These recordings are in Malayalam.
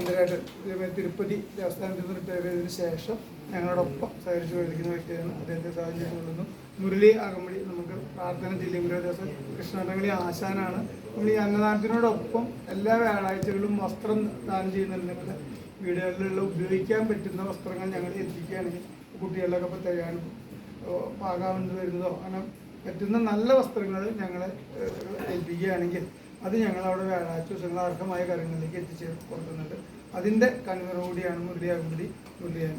അനന്തരമായിട്ട് ഇതേമാതിരി തിരുപ്പതി ദേവസ്ഥാനത്തിൽ നിന്ന് റിട്ടയർ ചെയ്തതിന് ശേഷം ഞങ്ങളോടൊപ്പം സഹകരിച്ച് പ്രവർത്തിക്കുന്ന വ്യക്തിയാണ് അദ്ദേഹത്തെ സാഹചര്യം മുരളി അകമ്പടി നമുക്ക് പ്രാർത്ഥന ജില്ല ഗുരുദേവസ്വം കൃഷ്ണതങ്ങളി ആശാനാണ്. നമ്മൾ ഈ അന്നദാനത്തിനോടൊപ്പം എല്ലാ വ്യാഴാഴ്ചകളും വസ്ത്രം ദാനം ചെയ്യുന്നുണ്ട്. വീടുകളിലുള്ള ഉപയോഗിക്കാൻ പറ്റുന്ന വസ്ത്രങ്ങൾ ഞങ്ങൾ എത്തിക്കുകയാണെങ്കിൽ കുട്ടികളിലൊക്കെ ഇപ്പോൾ തികയാനും പാകാവുന്നത് വരുന്നതോ അങ്ങനെ പറ്റുന്ന നല്ല വസ്ത്രങ്ങൾ ഞങ്ങളെ ഏൽപ്പിക്കുകയാണെങ്കിൽ അത് ഞങ്ങൾ അവിടെ വ്യാഴാഴ്ച ദിവസങ്ങൾ അർഹമായ കാര്യങ്ങളിലേക്ക് എത്തിച്ചേർ കൊടുക്കുന്നുണ്ട്. അതിന്റെ കൺവീനർ കൂടിയാണ് മുരളിയാകുമ്പടി മുരളിയാൻ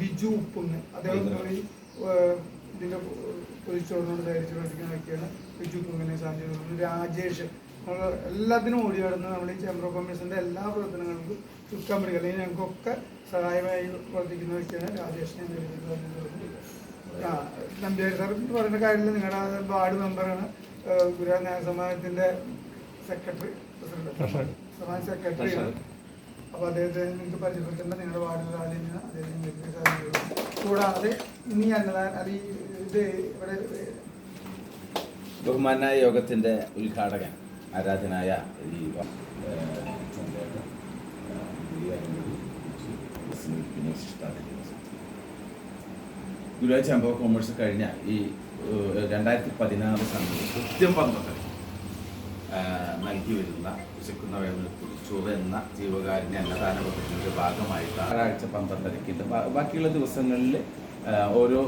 ബിജു ഉപ്പുങ് അദ്ദേഹം കൂടി ധരിച്ചു ഇതിന്റെ പൊതിച്ചോറിനോട് സഹകരിച്ച് പ്രവർത്തിക്കുന്ന വ്യക്തിയാണ് ബിജു ഉപ്പുങ്ങിനെ സാധ്യത രാജേഷ്. നമ്മൾ എല്ലാത്തിനും ഓടി കടന്ന് നമ്മൾ ഈ ചേംബർ ഓഫ് കൊമേഴ്സിന്റെ എല്ലാ പ്രവർത്തനങ്ങൾക്കും ചുക്കാൻ പിടിക്കുക അല്ലെങ്കിൽ ഞങ്ങൾക്കൊക്കെ സഹായമായി പ്രവർത്തിക്കുന്ന വ്യക്തിയാണ് രാജേഷിനെ ആ നമ്പ്യാർ സാർ പറയുന്ന കാര്യത്തിൽ നിങ്ങളുടെ വാർഡ് മെമ്പറാണ് ഗുരുവാ ന്യായ സമാജത്തിന്റെ സെക്രട്ടറി പ്രസിഡന്റ് സമാജ സെക്രട്ടറിയാണ് അപ്പോൾ അദ്ദേഹത്തെ നിങ്ങൾക്ക് പരിചയപ്പെടുത്തേണ്ട നിങ്ങളുടെ വാർഡിൽ ആദ്യം ഞാൻ അദ്ദേഹത്തിന് കൂടാതെ ഇനി അന്നദാനം അത് ഈ ഇത് ഇവിടെ ബഹുമാനായ യോഗത്തിന്റെ ഉദ്ഘാടകൻ ആരാധനായ ഈ ഗുരുവായൂർ ചാമ്പർ ഓഫ് കോമേഴ്സ് കഴിഞ്ഞ ഈ രണ്ടായിരത്തി പതിനാറ് സമയത്ത് കൃത്യം പന്ത്രണ്ട് ഏഹ്, നൽകി വരുന്ന വിശക്കുന്ന വേദനത്തിൽ ചുവ എന്ന ജീവകാരുണ്യ അന്നദാന പദ്ധതിയുടെ ഭാഗമായിട്ട് ആറാഴ്ച പന്ത്രണ്ടരക്കുണ്ട് ബാ- ബാക്കിയുള്ള ദിവസങ്ങളിൽ ഓരോ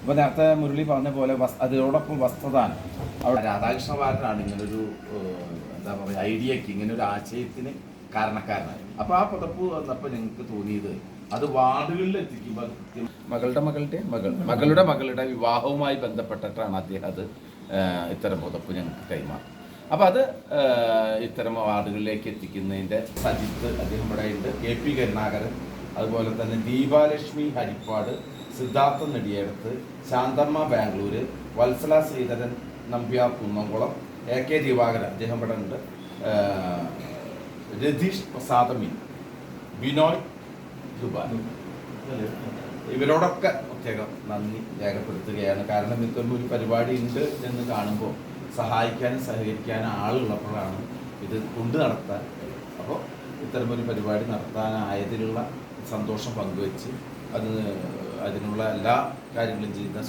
അപ്പോൾ നേരത്തെ മുരളി പറഞ്ഞ പോലെ വസ് അതിനോടൊപ്പം വസ്ത്രദാനം. അവിടെ രാധാകൃഷ്ണ വാരനാണ് ഇങ്ങനൊരു എന്താ പറയുക ഐഡിയക്ക് ഇങ്ങനെ ഒരു ആശയത്തിന് കാരണക്കാരനായി അപ്പോൾ ആ പുതപ്പ് വന്നപ്പോൾ ഞങ്ങൾക്ക് തോന്നിയത് അത് വാർഡുകളിൽ മകളുടെ മകളുടെ മകൾ മകളുടെ മകളുടെ വിവാഹവുമായി ബന്ധപ്പെട്ടിട്ടാണ് അദ്ദേഹം അത് ഇത്തരം പുതപ്പ് ഞങ്ങൾക്ക് കൈമാറും അപ്പോൾ അത് ഇത്തരം വാർഡുകളിലേക്ക് എത്തിക്കുന്നതിന്റെ സജിത്ത് അദ്ദേഹം ഇവിടെ ഉണ്ട്. കെ പി കരുണാകരൻ അതുപോലെ തന്നെ ദീപാലക്ഷ്മി ഹരിപ്പാട് സിദ്ധാർത്ഥ നെടിയേടത്ത് ശാന്തമ്മ ബാംഗ്ലൂര് വത്സല ശ്രീധരൻ നമ്പ്യാർ കുന്നംകുളം എ കെ ദിവാകരൻ അദ്ദേഹം ഇവിടെ ഉണ്ട്. രതീഷ് പ്രസാദമി ബിനോയ് ദുബായ് ഇവരോടൊക്കെ പ്രത്യേകം നന്ദി രേഖപ്പെടുത്തുകയാണ്. കാരണം ഇത്തരം ഒരു പരിപാടി ഉണ്ട് എന്ന് കാണുമ്പോൾ സഹായിക്കാനും സഹകരിക്കാനും ആളുള്ളപ്പോഴാണ് ഇത് കൊണ്ടു നടത്താൻ അപ്പോൾ ഇത്തരമൊരു പരിപാടി നടത്താനായതിലുള്ള സന്തോഷം പങ്കുവെച്ച് അത് അതിനുള്ള എല്ലാ കാര്യങ്ങളും ചെയ്യുന്ന